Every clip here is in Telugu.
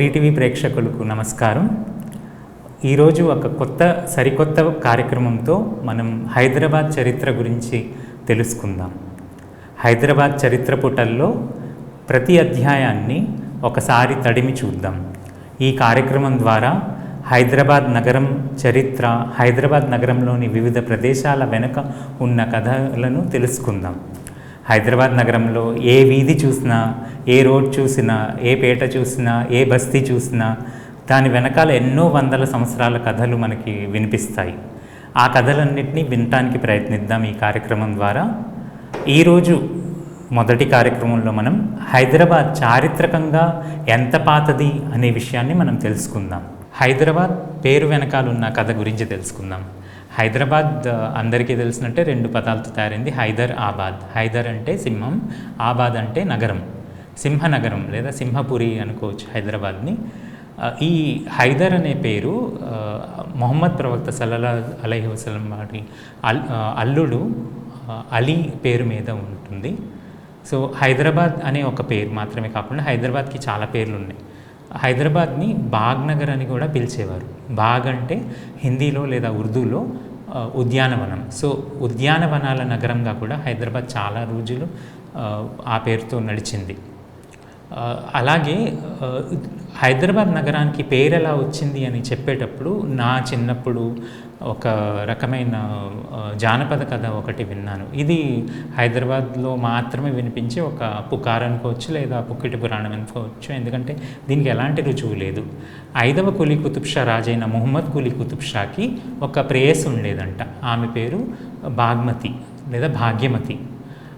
త్రీ టీవీ ప్రేక్షకులకు నమస్కారం. ఈరోజు ఒక కొత్త సరికొత్త కార్యక్రమంతో మనం హైదరాబాద్ చరిత్ర గురించి తెలుసుకుందాం. హైదరాబాద్ చరిత్ర పుటల్లో ప్రతి అధ్యాయాన్ని ఒకసారి తడిమి చూద్దాం. ఈ కార్యక్రమం ద్వారా హైదరాబాద్ నగరం చరిత్ర హైదరాబాద్ నగరంలోని వివిధ ప్రదేశాల వెనుక ఉన్న కథలను తెలుసుకుందాం. హైదరాబాద్ నగరంలో ఏ వీధి చూసినా ఏ రోడ్ చూసినా ఏ పేట చూసినా ఏ బస్తీ చూసినా దాని వెనకాల ఎన్నో వందల సంవత్సరాల కథలు మనకి వినిపిస్తాయి. ఆ కథలన్నింటినీ వినటానికి ప్రయత్నిద్దాం ఈ కార్యక్రమం ద్వారా. ఈరోజు మొదటి కార్యక్రమంలో మనం హైదరాబాద్ చారిత్రకంగా ఎంత పాతది అనే విషయాన్ని మనం తెలుసుకుందాం. హైదరాబాద్ పేరు వెనకాల ఉన్న కథ గురించి తెలుసుకుందాం. హైదరాబాద్ అందరికీ తెలిసినట్టే రెండు పదాలతో తయారైంది హైదర్ ఆబాద్. హైదర్ అంటే సింహం ఆబాద్ అంటే నగరం. సింహనగరం లేదా సింహపురి అనుకోవచ్చు హైదరాబాద్ని. ఈ హైదర్ అనే పేరు మొహమ్మద్ ప్రవక్త సల్లల్లా అలహి వసలం వారి అల్ అల్లుడు అలీ పేరు మీద ఉంటుంది. సో హైదరాబాద్ అనే ఒక పేరు మాత్రమే కాకుండా హైదరాబాద్కి చాలా పేర్లు ఉన్నాయి హైదరాబాద్ని బాగ్ నగర్ అని కూడా పిలిచేవారు. బాగ్ అంటే హిందీలో లేదా ఉర్దూలో ఉద్యానవనం. సో ఉద్యానవనాల నగరంగా కూడా హైదరాబాద్ చాలా రోజులు ఆ, పేరుతో నడిచింది. అలాగే హైదరాబాద్ నగరానికి పేరు ఎలా వచ్చింది అని చెప్పేటప్పుడు నా చిన్నప్పుడు ఒక రకమైన జానపద కథ ఒకటి విన్నాను. ఇది హైదరాబాద్లో మాత్రమే వినిపించే ఒక పుకార్ అనుకోవచ్చు లేదా పుక్కిటి పురాణం అనుకోవచ్చు ఎందుకంటే దీనికి ఎలాంటి రుజువు లేదు. ఐదవ కులీ కుతుబ్షా రాజైన మొహమ్మద్ కులీ కుతుబ్ షాకి ఒక ప్రేయస్ ఉండేదంట. ఆమె పేరు బాగ్మతి లేదా భాగ్యమతి.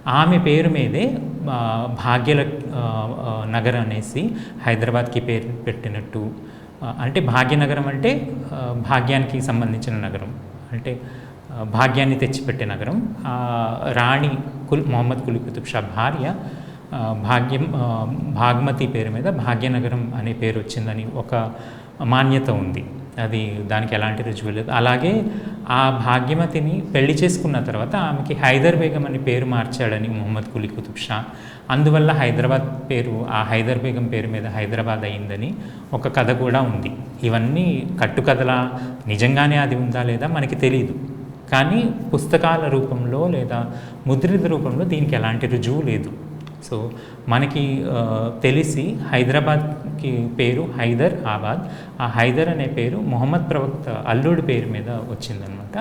ఆమె పేరు మీదే భాగ్యల నగరం నగర్ అనేసి హైదరాబాద్కి పేరు పెట్టినట్టు. అంటే భాగ్యనగరం అంటే భాగ్యానికి సంబంధించిన నగరం. అంటే భాగ్యాన్ని తెచ్చిపెట్టే నగరం. రాణి కుల్ మొహమ్మద్ కులి కుతుబ్ షా భార్య భాగ్యం భాగ్మతి పేరు మీద భాగ్యనగరం అనే పేరు వచ్చిందని ఒక మాన్యత ఉంది. అది దానికి ఎలాంటి రుజువు లేదు అలాగే ఆ భాగ్యమతిని పెళ్ళి చేసుకున్న తర్వాత ఆమెకి హైదర్ బేగం అని పేరు మార్చాడని మొహమ్మద్ కులీ కుతుబ్ షా. అందువల్ల హైదరాబాద్ పేరు ఆ హైదర్ బేగం పేరు మీద హైదరాబాద్ అయిందని ఒక కథ కూడా ఉంది. ఇవన్నీ కట్టుకథలా నిజంగానే అది ఉందా లేదా మనకి తెలియదు కానీ పుస్తకాల రూపంలో లేదా ముద్రిత రూపంలో దీనికి ఎలాంటి రుజువు లేదు. సో మనకి తెలిసి హైదరాబాద్కి పేరు హైదర్ ఆబాద్. ఆ హైదర్ అనే పేరు మొహమ్మద్ ప్రవక్త అల్లుడి పేరు మీద వచ్చిందనమాట.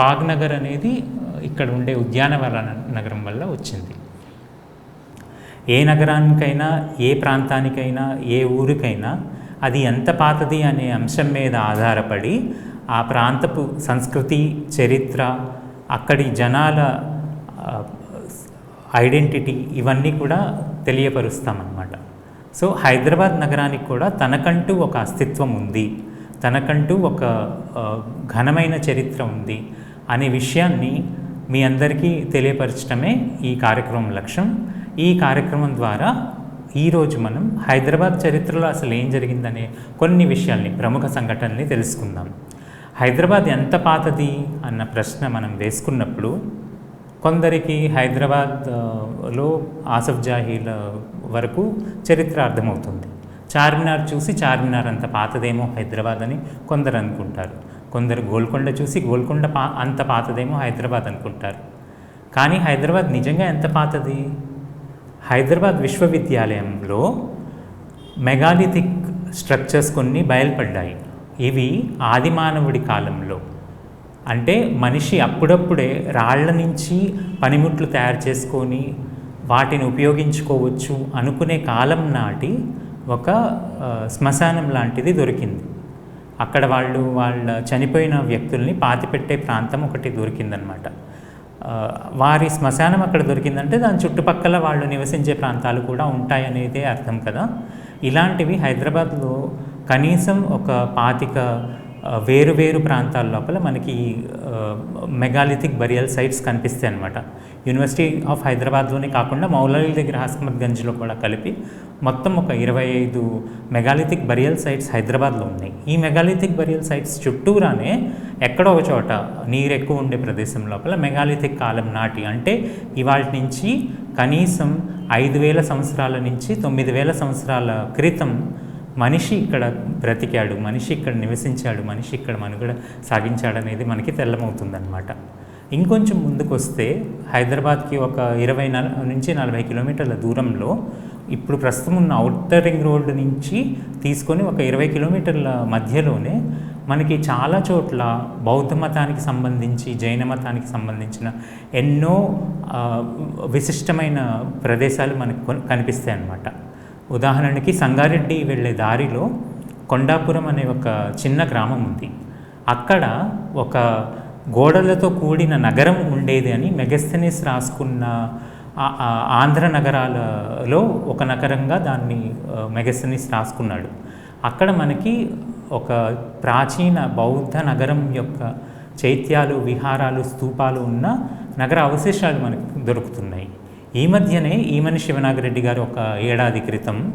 బాగ్నగర్ అనేది ఇక్కడ ఉండే ఉద్యానవన నగరం వల్ల వచ్చింది. ఏ నగరానికైనా ఏ ప్రాంతానికైనా ఏ ఊరికైనా అది ఎంత పాతది అనే అంశం మీద ఆధారపడి ఆ ప్రాంతపు సంస్కృతి చరిత్ర అక్కడి జనాల ఐడెంటిటీ ఇవన్నీ కూడా తెలియపరుస్తామన్నమాట. సో హైదరాబాద్ నగరానికి కూడా తనకంటూ ఒక అస్తిత్వం ఉంది తనకంటూ ఒక ఘనమైన చరిత్ర ఉంది అనే విషయాన్ని మీ అందరికీ తెలియపరచడమే ఈ కార్యక్రమం లక్ష్యం. ఈ కార్యక్రమం ద్వారా ఈరోజు మనం హైదరాబాద్ చరిత్రలో అసలు ఏం జరిగిందనే కొన్ని విషయాల్ని ప్రముఖ సంఘటనల్ని తెలుసుకుందాం. హైదరాబాద్ ఎంత పాతది అన్న ప్రశ్న మనం వేసుకున్నప్పుడు కొందరికి హైదరాబాద్లో ఆసఫ్ జాహీల వరకు చరిత్ర అర్థమవుతుంది. చార్మినార్ చూసి చార్మినార్ అంత పాతదేమో హైదరాబాద్ అని కొందరు అనుకుంటారు. కొందరు గోల్కొండ చూసి గోల్కొండ పా అంత పాతదేమో హైదరాబాద్ అనుకుంటారు. కానీ హైదరాబాద్ నిజంగా ఎంత పాతది? హైదరాబాద్ విశ్వవిద్యాలయంలో మెగాలిథిక్ స్ట్రక్చర్స్ కొన్ని బయలుపడ్డాయి. ఇవి ఆదిమానవుడి కాలంలో. అంటే మనిషి అప్పుడప్పుడే రాళ్ళ నుంచి పనిముట్లు తయారు చేసుకొని వాటిని ఉపయోగించుకోవచ్చు అనుకునే కాలం నాటి ఒక శ్మశానం లాంటిది దొరికింది. అక్కడ వాళ్ళు వాళ్ళ చనిపోయిన వ్యక్తుల్ని పాతిపెట్టే ప్రాంతం ఒకటి దొరికిందనమాట. వారి శ్మశానం అక్కడ దొరికిందంటే దాని చుట్టుపక్కల వాళ్ళు నివసించే ప్రాంతాలు కూడా ఉంటాయనేదే అర్థం కదా. ఇలాంటివి హైదరాబాద్లో కనీసం ఒక పాతిక వేరు వేరు ప్రాంతాల లోపల మనకి మెగాలిథిక్ బరియల్ సైట్స్ కనిపిస్తాయి అనమాట యూనివర్సిటీ ఆఫ్ హైదరాబాద్లోనే కాకుండా మౌలాలి దగ్గర హస్మత్ గంజ్లో కూడా కలిపి మొత్తం ఒక ఇరవై ఐదు మెగాలిథిక్ బరియల్ సైట్స్ హైదరాబాద్లో ఉన్నాయి. ఈ మెగాలిథిక్ బరియల్ సైట్స్ చుట్టూరానే ఎక్కడో ఒక చోట నీరు ఎక్కువ ఉండే ప్రదేశం లోపల మెగాలిథిక్ కాలం నాటి అంటే ఇవాళ నుంచి కనీసం ఐదు వేల సంవత్సరాల నుంచి తొమ్మిది వేల సంవత్సరాల క్రితం మనిషి ఇక్కడ బ్రతికాడు మనిషి ఇక్కడ నివసించాడు మనిషి ఇక్కడ మనుగడ సాగించాడు అనేది మనకి తెల్లమవుతుందన్నమాట. ఇంకొంచెం ముందుకు వస్తే హైదరాబాద్కి ఒక ఇరవై నల నుంచి నలభై కిలోమీటర్ల దూరంలో ఇప్పుడు ప్రస్తుతం ఉన్న అవుటర్ రింగ్ రోడ్డు నుంచి తీసుకొని ఒక ఇరవై కిలోమీటర్ల మధ్యలోనే మనకి చాలా చోట్ల బౌద్ధ మతానికి సంబంధించి జైన మతానికి సంబంధించిన ఎన్నో విశిష్టమైన ప్రదేశాలు మనకు కొన్- కనిపిస్తాయి అన్నమాట ఉదాహరణకి సంగారెడ్డి వెళ్ళే దారిలో కొండాపురం అనే ఒక చిన్న గ్రామం ఉంది. అక్కడ ఒక గోడలతో కూడిన నగరం ఉండేది అని మెగస్థెనిస్ రాసుకున్న ఆంధ్ర నగరాలలో ఒక నగరంగా దాన్ని ఆ, మెగస్థెనిస్ రాసుకున్నాడు. అక్కడ మనకి ఒక ప్రాచీన బౌద్ధ నగరం యొక్క చైత్యాలు విహారాలు స్తూపాలు ఉన్న నగర అవశేషాలు మనకు దొరుకుతున్నాయి. ఈ మధ్యనే ఈమని శివనాగిరెడ్డి గారు ఒక ఏడాది క్రితం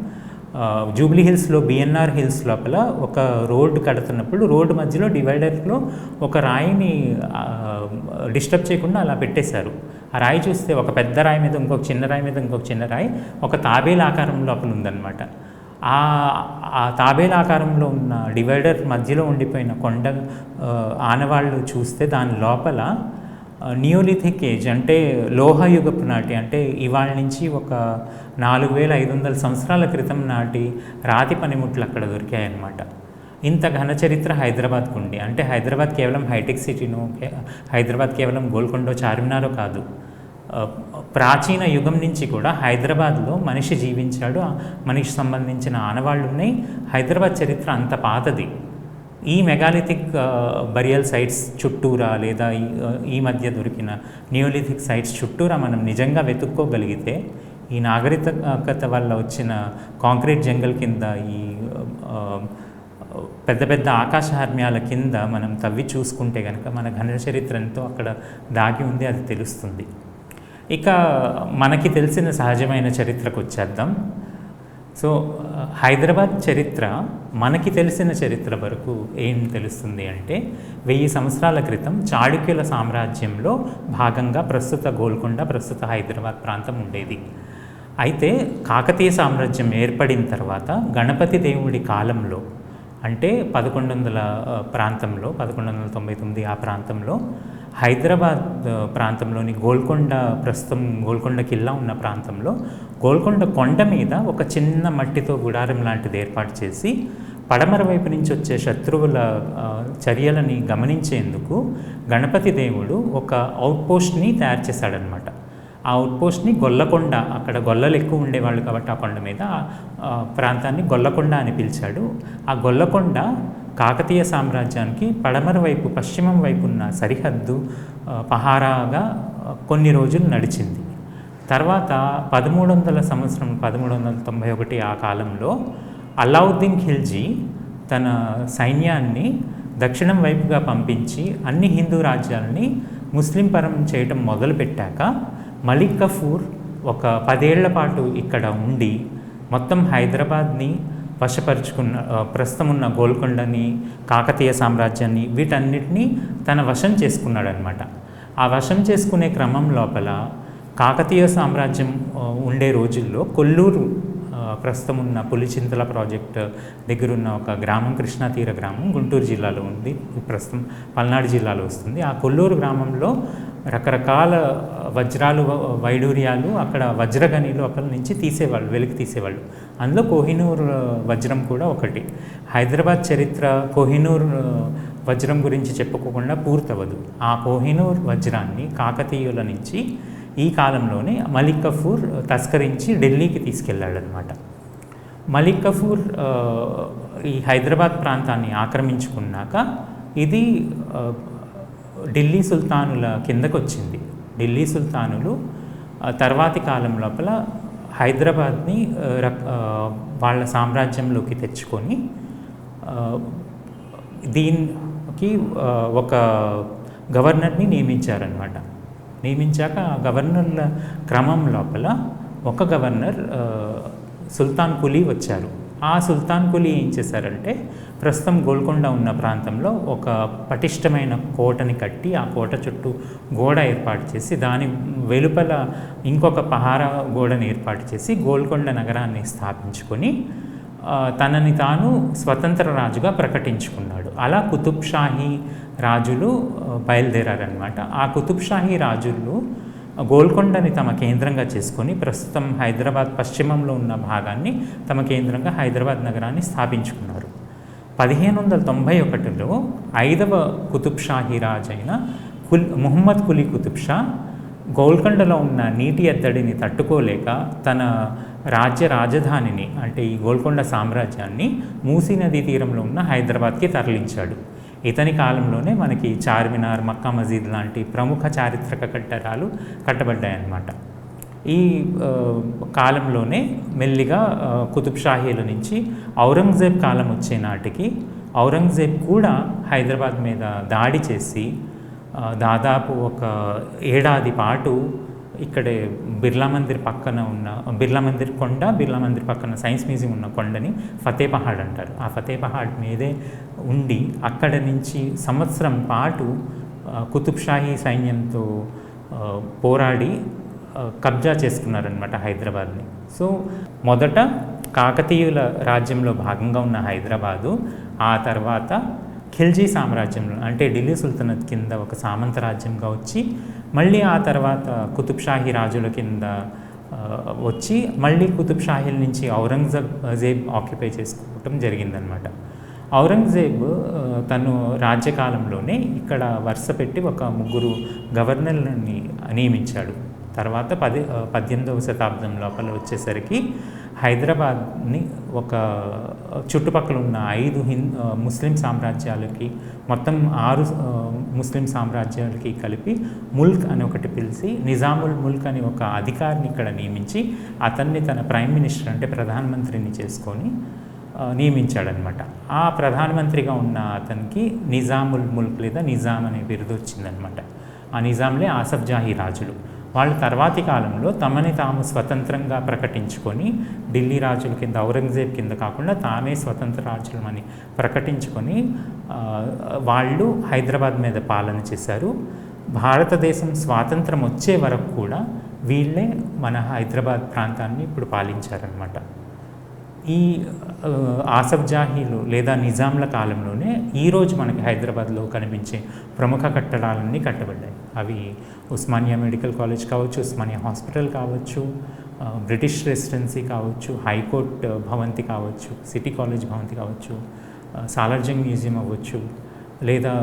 జూబ్లీ హిల్స్లో బిఎన్ఆర్ హిల్స్ లోపల ఒక రోడ్డు కడుతున్నప్పుడు రోడ్డు మధ్యలో డివైడర్లో ఒక రాయిని డిస్టర్బ్ చేయకుండా అలా పెట్టేశారు. ఆ రాయి చూస్తే ఒక పెద్ద రాయి మీద ఇంకొక చిన్న రాయి మీద ఇంకొక చిన్న రాయి ఒక తాబేల ఆకారం లోపల ఉందన్నమాట. ఆ తాబేల తాబేలు ఆకారంలో ఉన్న డివైడర్ మధ్యలో ఉండిపోయిన కొండ ఆనవాళ్ళు చూస్తే దాని లోపల నియోలిథిక్ ఏజ్ అంటే లోహయుగపు నాటి అంటే ఇవాళ నుంచి ఒక నాలుగు వేల ఐదు వందల సంవత్సరాల క్రితం నాటి రాతి పనిముట్లు అక్కడ దొరికాయన్నమాట. ఇంత ఘన చరిత్ర హైదరాబాద్కు ఉంది అంటే హైదరాబాద్ కేవలం హైటెక్ సిటీను హైదరాబాద్ కేవలం గోల్కొండో చార్మినారో కాదు. ప్రాచీన యుగం నుంచి కూడా హైదరాబాద్లో మనిషి జీవించాడు. మనిషి సంబంధించిన ఆనవాళ్ళు ఉన్నాయి హైదరాబాద్ చరిత్ర అంత పాతది. ఈ మెగాలిథిక్ బరియల్ సైట్స్ చుట్టూరా లేదా ఈ ఈ మధ్య దొరికిన నియోలిథిక్ సైట్స్ చుట్టూరా మనం నిజంగా వెతుక్కోగలిగితే ఈ నాగరికత వల్ల వచ్చిన కాంక్రీట్ జంగల్ కింద ఈ పెద్ద పెద్ద ఆకాశహార్మ్యాల కింద మనం తవ్వి చూసుకుంటే కనుక మన ఘన చరిత్ర ఎంతో అక్కడ దాగి ఉంది అది తెలుస్తుంది. ఇక మనకి తెలిసిన సహజమైన చరిత్రకు వచ్చేద్దాం. సో హైదరాబాద్ చరిత్ర మనకి తెలిసిన చరిత్ర వరకు ఏం తెలుస్తుంది అంటే వెయ్యి సంవత్సరాల క్రితం చాళుక్యుల సామ్రాజ్యంలో భాగంగా ప్రస్తుత గోల్కొండ ప్రస్తుత హైదరాబాద్ ప్రాంతం ఉండేది. అయితే కాకతీయ సామ్రాజ్యం ఏర్పడిన తర్వాత గణపతి దేవుడి కాలంలో అంటే పదకొండు వందల ప్రాంతంలో పదకొండు వందల తొంభై తొమ్మిది ఆ ప్రాంతంలో హైదరాబాద్ ప్రాంతంలోని గోల్కొండ ప్రస్తుతం గోల్కొండ కిల్లా ఉన్న ప్రాంతంలో గోల్కొండ కొండ మీద ఒక చిన్న మట్టితో గుడారం లాంటిది ఏర్పాటు చేసి పడమర వైపు నుంచి వచ్చే శత్రువుల చర్యలని గమనించేందుకు గణపతి దేవుడు ఒక అవుట్పోస్ట్ని తయారు చేశాడనమాట ఆ అవుట్పోస్ట్ని గొల్లకొండ అక్కడ గొల్లలు ఎక్కువ ఉండేవాళ్ళు కాబట్టి ఆ కొండ మీద ప్రాంతాన్ని గొల్లకొండ అని పిలిచాడు. ఆ గొల్లకొండ కాకతీయ సామ్రాజ్యానికి పడమర వైపు పశ్చిమం వైపు ఉన్న సరిహద్దు పహారాగా కొన్ని రోజులు నడిచింది. తర్వాత పదమూడు వందల సంవత్సరం పదమూడు వందల తొంభై ఒకటి ఆ కాలంలో అలావుద్దీన్ ఖిల్జీ తన సైన్యాన్ని దక్షిణం వైపుగా పంపించి అన్ని హిందూ రాజ్యాలని ముస్లిం పరం చేయటం మొదలుపెట్టాక మలిక్ కఫూర్ ఒక పదేళ్ళ పాటు ఇక్కడ ఉండి మొత్తం హైదరాబాద్ని వశపరుచుకున్న ప్రస్తుతం ఉన్న గోల్కొండని కాకతీయ సామ్రాజ్యాన్ని వీటన్నిటినీ తన వశం చేసుకున్నాడనమాట ఆ వశం చేసుకునే క్రమం లోపల కాకతీయ సామ్రాజ్యం ఉండే రోజుల్లో కొల్లూరు ప్రస్తుతం ఉన్న పులిచింతల ప్రాజెక్ట్ దగ్గరున్న ఒక గ్రామం కృష్ణా తీర గ్రామం గుంటూరు జిల్లాలో ఉంది. ప్రస్తుతం పల్నాడు జిల్లాలో వస్తుంది. ఆ కొల్లూరు గ్రామంలో రకరకాల వజ్రాలు వ- వైడూర్యాలు అక్కడ వజ్రగనిలు అక్కడ నుంచి తీసేవాళ్ళు వెలికి తీసేవాళ్ళు. అందులో కోహినూర్ వజ్రం కూడా ఒకటి. హైదరాబాద్ చరిత్ర కోహినూర్ వజ్రం గురించి చెప్పుకోకుండా పూర్తవదు ఆ కోహినూర్ వజ్రాన్ని కాకతీయుల నుంచి ఈ కాలంలోనే మలిక్ కఫూర్ తస్కరించి ఢిల్లీకి తీసుకెళ్ళాడనమాట మలిక్ కఫూర్ ఈ హైదరాబాద్ ప్రాంతాన్ని ఆక్రమించుకున్నాక ఇది ఢిల్లీ సుల్తానుల కిందకు వచ్చింది ఢిల్లీ సుల్తానులు తర్వాతి కాలం లోపల హైదరాబాద్ని రక్- వాళ్ళ సామ్రాజ్యంలోకి తెచ్చుకొని దీనికి ఒక గవర్నర్ని నియమించారనమాట నియమించాక ఆ గవర్నర్ల క్రమం లోపల ఒక గవర్నర్ సుల్తాన్ కులీ వచ్చారు. ఆ సుల్తాన్ కులీ ఏం చేశారంటే ప్రస్తుతం గోల్కొండ ఉన్న ప్రాంతంలో ఒక పటిష్టమైన కోటని కట్టి ఆ కోట చుట్టూ గోడ ఏర్పాటు చేసి దాని వెలుపల ఇంకొక పహారా గోడని ఏర్పాటు చేసి గోల్కొండ నగరాన్ని స్థాపించుకొని తనని తాను స్వతంత్ర రాజుగా ప్రకటించుకున్నాడు. అలా కుతుబ్ షాహీ రాజులు బయలుదేరారనమాట ఆ కుతుబ్ షాహీ రాజులు గోల్కొండని తమ కేంద్రంగా చేసుకొని ప్రస్తుతం హైదరాబాద్ పశ్చిమంలో ఉన్న భాగాన్ని తమ కేంద్రంగా హైదరాబాద్ నగరాన్ని స్థాపించుకున్నారు. పదిహేను వందల తొంభై ఒకటిలో ఐదవ కుతుబ్ షాహీ అయిన కుల్ ముహమ్మద్ కులీ కుతుబ్ షా గోల్కొండలో ఉన్న నీటి ఎద్దడిని తట్టుకోలేక తన రాజ్య రాజధానిని అంటే ఈ గోల్కొండ సామ్రాజ్యాన్ని మూసీ నదీ తీరంలో ఉన్న హైదరాబాద్కి తరలించాడు. ఇతని కాలంలోనే మనకి చార్మినార్ మక్కా మజీద్ లాంటి ప్రముఖ చారిత్రక కట్టడాలు కట్టబడ్డాయన్నమాట. ఈ కాలంలోనే మెల్లిగా కుతుబ్షాహీల నుంచి ఔరంగజేబ్ కాలం వచ్చే నాటికి ఔరంగజేబ్ కూడా హైదరాబాద్ మీద దాడి చేసి దాదాపు ఒక ఏడాది పాటు ఇక్కడే బిర్లా మందిర్ పక్కన ఉన్న బిర్లా మందిర్ కొండ బిర్లా మందిర్ పక్కన సైన్స్ మ్యూజియం ఉన్న కొండని ఫతే పహాడ్ అంటారు. ఆ ఫతే పహాడ్ మీదే ఉండి అక్కడ నుంచి సంవత్సరం పాటు కుతుబ్షాహీ సైన్యంతో పోరాడి కబ్జా చేసుకున్నారనమాట హైదరాబాద్ని. సో మొదట కాకతీయుల రాజ్యంలో భాగంగా ఉన్న హైదరాబాదు ఆ తర్వాత ఖిల్జీ సామ్రాజ్యంలో అంటే ఢిల్లీ సుల్తనత్ కింద ఒక సామంత రాజ్యంగా వచ్చి మళ్ళీ ఆ తర్వాత కుతుబ్ షాహీ రాజుల కింద వచ్చి మళ్ళీ కుతుబ్షాహీల నుంచి ఔరంగజేబ్ జేబ్ ఆక్యుపై చేసుకోవటం జరిగిందనమాట ఔరంగజేబ్ తను రాజ్యకాలంలోనే ఇక్కడ వరుస పెట్టి ఒక ముగ్గురు గవర్నర్లని నియమించాడు. తర్వాత పది పద్దెనిమిదవ శతాబ్దం లోపల వచ్చేసరికి హైదరాబాద్ని ఒక చుట్టుపక్కల ఉన్న ఐదు హింద్ ముస్లిం సామ్రాజ్యాలకి మొత్తం ఆరు ముస్లిం సామ్రాజ్యాలకి కలిపి ముల్క్ అని ఒకటి పిలిచి నిజాముల్ ముల్క్ అని ఒక అధికారిని ఇక్కడ నియమించి అతన్ని తన ప్రైమ్ మినిస్టర్ అంటే ప్రధానమంత్రిని చేసుకొని నియమించాడనమాట ఆ ప్రధానమంత్రిగా ఉన్న అతనికి నిజాముల్ ముల్క్ లేదా నిజాం అనే బిరుదు వచ్చిందనమాట ఆ నిజాంలే ఆసఫ్ జాహీ రాజులు. వాళ్ళు తర్వాతి కాలంలో తమని తాము స్వతంత్రంగా ప్రకటించుకొని ఢిల్లీ రాజుల కింద ఔరంగజేబ్ కింద కాకుండా తామే స్వతంత్ర రాజులమని ప్రకటించుకొని వాళ్ళు హైదరాబాద్ మీద పాలన చేశారు. భారతదేశం స్వాతంత్రం వచ్చే వరకు కూడా వీళ్ళే మన హైదరాబాద్ ప్రాంతాన్ని ఇప్పుడు పాలించారనమాట ఈ ఆసఫ్ జాహీలు లేదా నిజాంల కాలంలోనే ఈరోజు మనకి హైదరాబాద్లో కనిపించే ప్రముఖ కట్టడాలన్నీ కట్టబడ్డాయి. అవి ఉస్మానియా మెడికల్ కాలేజ్ కావచ్చు ఉస్మానియా హాస్పిటల్ కావచ్చు బ్రిటిష్ రెసిడెన్సీ కావచ్చు హైకోర్ట్ భవంతి కావచ్చు సిటీ కాలేజ్ భవంతి కావచ్చు సాలార్జంగ్ మ్యూజియం అవ్వచ్చు లేదా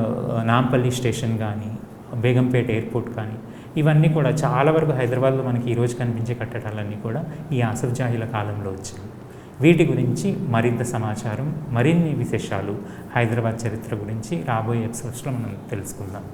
నాంపల్లి స్టేషన్ కానీ బేగంపేట ఎయిర్పోర్ట్ కానీ ఇవన్నీ కూడా చాలా వరకు హైదరాబాద్లో మనకి ఈరోజు కనిపించే కట్టడాలన్నీ కూడా ఈ ఆసఫ్ జాహీల కాలంలో వచ్చింది వీటి గురించి మరింత సమాచారం మరిన్ని విశేషాలు హైదరాబాద్ చరిత్ర గురించి రాబోయే ఎపిసోడ్స్లో మనం తెలుసుకుందాం.